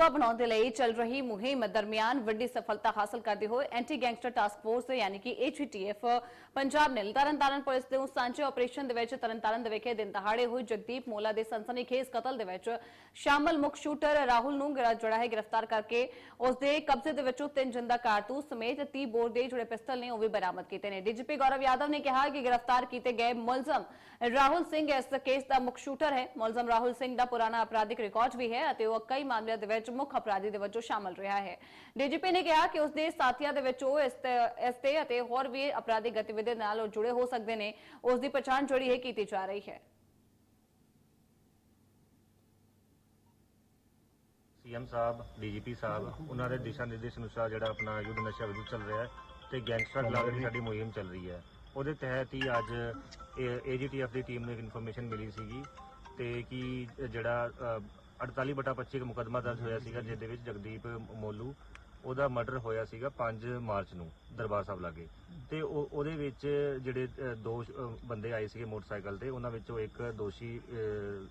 ਸੂਬਾ ਬਣਾਉਣ ਦੇ ਲਈ ਚੱਲ ਰਹੀ ਮੁਹਿੰਮ ਦਰਮਿਆਨ ਵੱਡੀ ਸਫਲਤਾ ਹਾਸਲ ਕਰਦੇ ਹੋਏ ਐਂਟੀ ਗੈਂਗਸਟਰ ਟਾਸਕ ਫੋਰਸ ਯਾਨੀ ਕਿ ਏਜੀਟੀਐਫ ਪੰਜਾਬ ਨੇ ਤਰਨਤਾਰਨ ਪੁਲਿਸ ਦੇ ਸਾਂਝੇ ਆਪਰੇਸ਼ਨ ਦੇ ਵਿੱਚ ਤਰਨਤਾਰਨ ਦੇ ਵਿਖੇ ਦਿਨ ਦਹਾੜੇ ਹੋਈ ਜਗਦੀਪ ਮੋਲਾ ਦੇ ਸਨਸਨੀਖੇਜ਼ ਕਤਲ ਦੇ ਵਿੱਚ ਸ਼ਾਮਲ ਮੁੱਖ ਸ਼ੂਟਰ ਰਾਹੁਲ ਨੂੰ ਜਿਹੜਾ ਹੈ ਗ੍ਰਿਫਤਾਰ ਕਰਕੇ। ਉਸ ਦੇ ਕਬਜ਼ੇ ਦੇ ਵਿੱਚੋਂ ਤਿੰਨ ਜਿੰਦਾ ਕਾਰਤੂਸ ਸਮੇਤ 30 ਬੋਰ ਦੇ ਜਿਹੜੇ ਪਿਸਤਲ ਨੇ ਉਹ ਵੀ ਬਰਾਮਦ ਕੀਤੇ ਨੇ। ਡੀਜੀਪੀ ਗੌਰਵ ਯਾਦਵ ਨੇ ਕਿਹਾ ਕਿ ਗ੍ਰਿਫਤਾਰ ਕੀਤੇ ਗਏ ਮੁਲਜ਼ਮ ਰਾਹੁਲ ਸਿੰਘ ਇਸ ਕੇਸ ਦਾ ਮੁੱਖ ਸ਼ੂਟਰ ਹੈ। ਮੁਲਜ਼ਮ ਰਾਹੁਲ ਸਿੰਘ ਦਾ ਪੁਰਾਣਾ ਅਪਰਾਧਿਕ ਰਿਕਾਰਡ ਵੀ ਹੈ ਅਤੇ ਉਹ ਕਈ ਮਾਮਲਿਆਂ ਦੇ ਵਿੱਚ ਮੁੱਖ ਅਪਰਾਧੀ ਦੇ ਵਜੋਂ ਸ਼ਾਮਲ ਰਿਹਾ ਹੈ। ਡੀਜੀਪੀ ਨੇ ਕਿਹਾ ਕਿ ਉਸ ਦੇ ਸਾਥੀਆਂ ਦੇ ਵਿੱਚ ਉਹ ਇਸ ਤੇ ਅਤੇ ਹੋਰ ਵੀ ਅਪਰਾਧਿਕ ਗਤੀਵਿਧੀ ਨਾਲ ਜੁੜੇ ਹੋ ਸਕਦੇ ਨੇ। ਉਸ ਦੀ ਪਛਾਣ ਜਿਹੜੀ ਹੈ ਕੀਤੀ ਜਾ ਰਹੀ ਹੈ। ਸੀਐਮ ਸਾਹਿਬ, ਡੀਜੀਪੀ ਸਾਹਿਬ, ਉਹਨਾਂ ਦੇ ਦਿਸ਼ਾ ਨਿਰਦੇਸ਼ ਅਨੁਸਾਰ ਜਿਹੜਾ ਆਪਣਾ ਯੁੱਧ ਨਸ਼ਾ ਵਿਰੁੱਧ ਚੱਲ ਰਿਹਾ ਹੈ ਤੇ ਗੈਂਗਸਟਰ ਖਿਲਾਫ ਜਿਹੜੀ ਸਾਡੀ ਮੁਹਿੰਮ ਚੱਲ ਰਹੀ ਹੈ। ਉਹਦੇ ਤਹਿਤ ਹੀ ਅੱਜ ਏਜੀਟੀਐਫ ਦੀ ਟੀਮ ਨੂੰ ਇੱਕ ਇਨਫੋਰਮੇਸ਼ਨ ਮਿਲੀ ਸੀਗੀ ਤੇ ਕਿ ਜਿਹੜਾ ਅ, 48 ਬਟਾ 25 ਇੱਕ ਮੁਕੱਦਮਾ ਦਰਜ ਹੋਇਆ ਸੀਗਾ ਜਿਹਦੇ ਵਿੱਚ ਜਗਦੀਪ ਮੋਲੂ ਉਹਦਾ ਮਰਡਰ ਹੋਇਆ ਸੀਗਾ 5 ਮਾਰਚ ਨੂੰ ਦਰਬਾਰ ਸਾਹਿਬ ਲਾਗੇ। ਤੇ ਉਹ ਉਹਦੇ ਵਿੱਚ ਜਿਹੜੇ ਅ, ਦੋ ਅ, ਬੰਦੇ ਆਏ ਸੀਗੇ ਮੋਟਰਸਾਈਕਲ ਤੇ ਉਹਨਾਂ ਵਿੱਚੋਂ ਇੱਕ ਦੋਸ਼ੀ ਅ,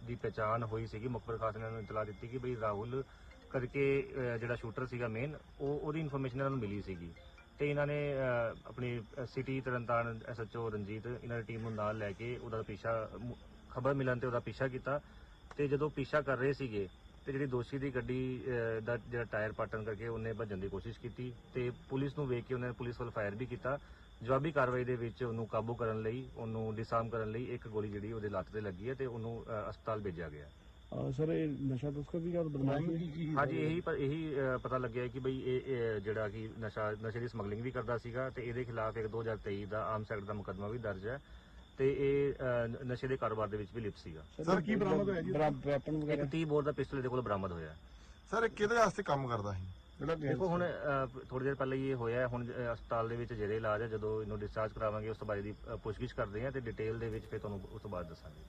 ਦੀ ਪਛਾਣ ਹੋਈ ਸੀਗੀ। ਮੁਖਬਰ ਖਾਸ ਨੇ ਨੂੰ ਇਤਲਾਹ ਦਿੱਤੀ ਕਿ ਬਈ ਰਾਹੁਲ ਕਰਕੇ ਅ, ਜਿਹੜਾ ਸ਼ੂਟਰ ਸੀਗਾ ਮੇਨ ਉਹ ਉਹਦੀ ਇਨਫੋਰਮੇਸ਼ਨ ਇਹਨਾਂ ਨੂੰ ਮਿਲੀ ਸੀਗੀ। ਤੇ ਇਹਨਾਂ ਨੇ ਅ, ਆਪਣੀ ਸਿਟੀ ਤਰਨਤਾਰਨ ਐਸਐਚਓ ਰਣਜੀਤ ਇਹਨਾਂ ਦੀ ਟੀਮ ਨੂੰ ਨਾਲ ਲੈ ਕੇ ਉਹਦਾ ਪਿੱਛਾ ਖਬਰ ਮਿਲਣ ਤੇ ਉਹਦਾ ਪਿੱਛਾ ਕੀਤਾ। ਤੇ ਜਦੋਂ ਪਿੱਛਾ ਕਰ ਰਹੇ ਸੀਗੇ ਤੇ ਜਿਹੜੀ ਦੋਸ਼ੀ ਦੀ ਗੱਡੀ ਦਾ ਜਿਹੜਾ ਟਾਇਰ ਪਾਟਣ ਕਰਕੇ ਉਹਨੇ ਭੱਜਣ ਦੀ ਕੋਸ਼ਿਸ਼ ਕੀਤੀ ਤੇ ਪੁਲਿਸ ਨੂੰ ਵੇਖ ਕੇ ਉਹਨੇ ਪੁਲਿਸ ਵੱਲ ਫਾਇਰ ਵੀ ਕੀਤਾ। ਜਵਾਬੀ ਕਾਰਵਾਈ ਦੇ ਵਿੱਚ ਉਹਨੂੰ ਕਾਬੂ ਕਰਨ ਲਈ ਉਹਨੂੰ ਡਿਸਾਰਮ ਕਰਨ ਲਈ ਇੱਕ ਗੋਲੀ ਜਿਹੜੀ ਉਹਦੇ ਲੱਤ ਤੇ ਲੱਗੀ ਹੈ ਤੇ ਉਹਨੂੰ ਹਸਪਤਾਲ ਭੇਜਿਆ ਗਿਆ। ਸਰ ਇਹ ਨਸ਼ਾ ਤਸਕਰ ਵੀ ਗੱਲ ਬਦਮਾਸ਼ੀ ਹਾਂਜੀ ਇਹੀ ਪਰ ਇਹੀ ਅ, ਪਤਾ ਲੱਗਿਆ ਕਿ ਬਈ ਇਹ ਇਹ ਜਿਹੜਾ ਕਿ ਨਸ਼ਾ ਨਸ਼ੇ ਦੀ ਸਮਗਲਿੰਗ ਵੀ ਕਰਦਾ ਸੀਗਾ ਤੇ ਇਹਦੇ ਖਿਲਾਫ ਇੱਕ 2023 ਦਾ ਆਮ ਸੈਕਟ ਦਾ ਮੁਕੱਦਮਾ ਵੀ ਦਰਜ ਹੈ। ਤੇ ਇਹ ਨਸ਼ੇ ਦੇ ਕਾਰੋਬਾਰ ਦੇ ਵਿੱਚ ਵੀ ਲਿਪਤ ਸੀਗਾ। ਸਰ ਕੀ ਬਰਾਮਦ ਹੋਇਆ ਜੀ? ਵੈਪਨ ਇੱਕ ਵਗੈਰਾ? 30 ਬੋਰ ਦਾ ਪਿਸਟਲ ਇਹਦੇ ਕੋਲ ਬਰਾਮਦ ਹੋਇਆ। ਸਰ ਇਹ ਕਿਹਦੇ ਵਾਸਤੇ ਕੰਮ ਕਰਦਾ ਸੀ? ਜਿਹੜਾ ਦੇਖੋ ਹੁਣ ਥੋੜੀ ਦੇਰ ਪਹਿਲਾਂ ਹੀ ਇਹ ਹੋਇਆ ਹੈ, ਹੁਣ ਹਸਪਤਾਲ ਦੇ ਵਿੱਚ ਜਿਹੜੇ ਇਲਾਜ ਹੈ ਜਦੋਂ ਇਹਨੂੰ ਡਿਸਚਾਰਜ ਕਰਾਵਾਂਗੇ ਉਸ ਤੋਂ ਬਾਅਦ ਇਹਦੀ ਅ, ਪੁੱਛਗਿੱਛ ਕਰਦੇ ਹਾਂ ਤੇ ਡਿਟੇਲ ਦੇ ਵਿੱਚ ਫਿਰ ਤੁਹਾਨੂੰ ਉਸ ਤੋਂ ਬਾਅਦ ਦੱਸਾਂਗੇ।